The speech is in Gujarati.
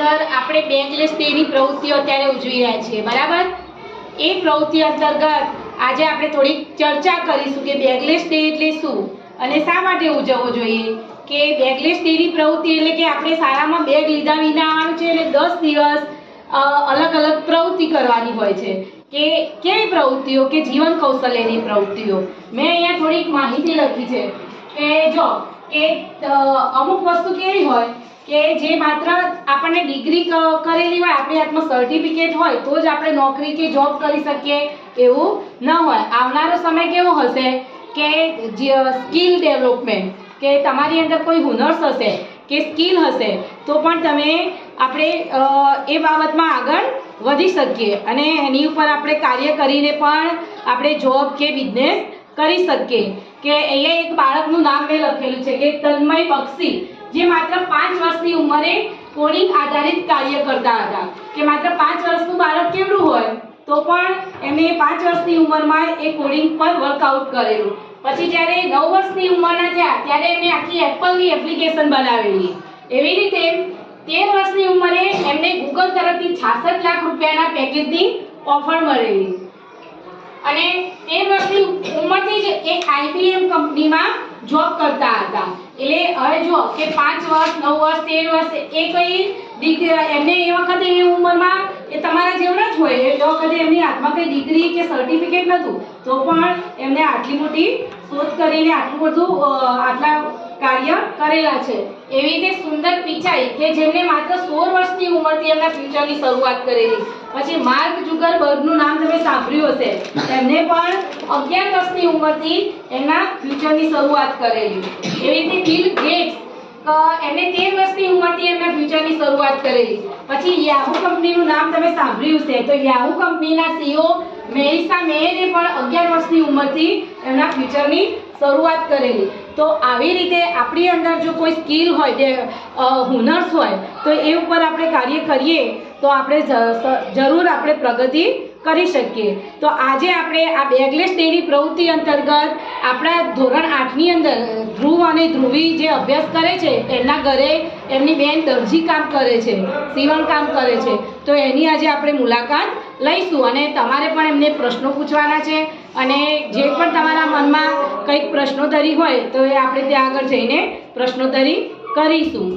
અંદર આપણે બેગલેસ ડેની પ્રવૃત્તિઓ અત્યારે ઉજવી રહ્યા છીએ, બરાબર? એ પ્રવૃત્તિ અંતર્ગત આજે આપણે થોડીક ચર્ચા કરીશું કે બેગલેસ ડે એટલે શું અને શા માટે ઉજવવો જોઈએ? કે બેગલેસ ડેની પ્રવૃત્તિ એટલે કે આપણે શાળામાં બેગ લીધા વિના આવવાનું છે એટલે દસ દિવસ અલગ અલગ પ્રવૃત્તિ કરવાની હોય છે. કે કેવી પ્રવૃત્તિઓ? કે જીવન કૌશલ્યની પ્રવૃત્તિઓ? મેં અહીંયા થોડીક માહિતી લખી છે કે જો, કે અમુક વસ્તુ કેવી હોય કે જે માત્ર આપણને ડિગ્રી કરેલી હોય, આપણી હાથમાં સર્ટિફિકેટ હોય, તો જ આપણે નોકરી કે જોબ કરી શકીએ એવું ન હોય. આવનારો સમય કેવો હશે? કે સ્કિલ ડેવલપમેન્ટ કે તમારી અંદર કોઈ હુનર્સ હશે, કે સ્કિલ હશે, તો પણ તમે આપણે એ બાબતમાં આગળ વધી શકીએ. અને એની ઉપર આપણે કાર્ય કરીને પણ આપણે જોબ કે બિઝનેસ કરી શકીએ. કે અહીંયા એક બાળકનું નામ મેં લખેલું છે કે તન્મય બક્ષી જે માત્ર પાંચ વર્ષની ઉંમરે કોડિંગ આધારિત કાર્ય કરતા હતા. કે માત્ર પાંચ વર્ષનું બાળક કેવડું હોય, તો પણ એમને પાંચ વર્ષની ઉંમરમાં એ કોડિંગ પર વર્કઆઉટ કરેલું. પછી જ્યારે નવ વર્ષની ઉંમરના થયા, ત્યારે એમને આખી એપલની એપ્લિકેશન બનાવેલી. એવી રીતે તેર વર્ષની ઉંમરે એમને ગૂગલ તરફથી છાસઠ લાખ રૂપિયાના પેકેજની ઓફર મળેલી. અને તેર વર્ષની ઉંમરથી જ એ આઈબીએમ કંપનીમાં જોબ કરતા હતા. એટલે હવે જો કે પાંચ વર્ષ, નવ વર્ષ, તેર વર્ષ એ કઈ ડિગ્રી, એમને એ વખતે એ ઉંમરમાં એ તમારા જેવડા જ હોય. એ વખતે એમની હાથમાં કંઈ ડિગ્રી કે સર્ટિફિકેટ નહોતું. તો પણ એમને આટલી મોટી શોધ કરીને આટલું બધું આટલા કાર્ય કરેલા છે. એવી રીતે સુંદર પિચાઈ કે જેમને માત્ર સોળ વર્ષની ઉંમરથી એમના ફ્યુચરની શરૂઆત કરેલી. પછી માર્ક જુગરબર્ગનું નામ તમે સાંભળ્યું હશે. એમને પણ અગિયાર વર્ષની ઉંમરથી એમના ફ્યુચરની શરૂઆત કરેલી. એવી રીતે બિલ ગેટ્સ એમને તેર વર્ષની ઉંમરથી એમના ફ્યુચરની શરૂઆત કરેલી. પછી યાહુ કંપનીનું નામ તમે સાંભળ્યું છે તો યાહુ કંપનીના સીઓ મેરિસા મેયરે પણ અગિયાર વર્ષની ઉંમરથી એમના ફ્યુચરની શરૂઆત કરેલી. તો આવી રીતે આપણી અંદર જો કોઈ સ્કિલ હોય, જે હુનર્સ હોય, તો એ ઉપર આપણે કાર્ય કરીએ. તો આપણે જરૂર આપણે પ્રગતિ કરી શકીએ. તો આજે આપણે આ બેગલેસ ડેની પ્રવૃત્તિ અંતર્ગત આપણા ધોરણ આઠની અંદર, ધ્રુવ અને ધ્રુવી જે અભ્યાસ કરે છે, એમના ઘરે એમની બેન દરજી કામ કરે છે, સીવણ કામ કરે છે. તો એની આજે આપણે મુલાકાત લઈશું અને તમારે પણ એમને પ્રશ્નો પૂછવાના છે અને જે પણ તમારા મનમાં કંઈક પ્રશ્નોત્તરી હોય તો એ આપણે ત્યાં આગળ જઈને પ્રશ્નોત્તરી કરીશું.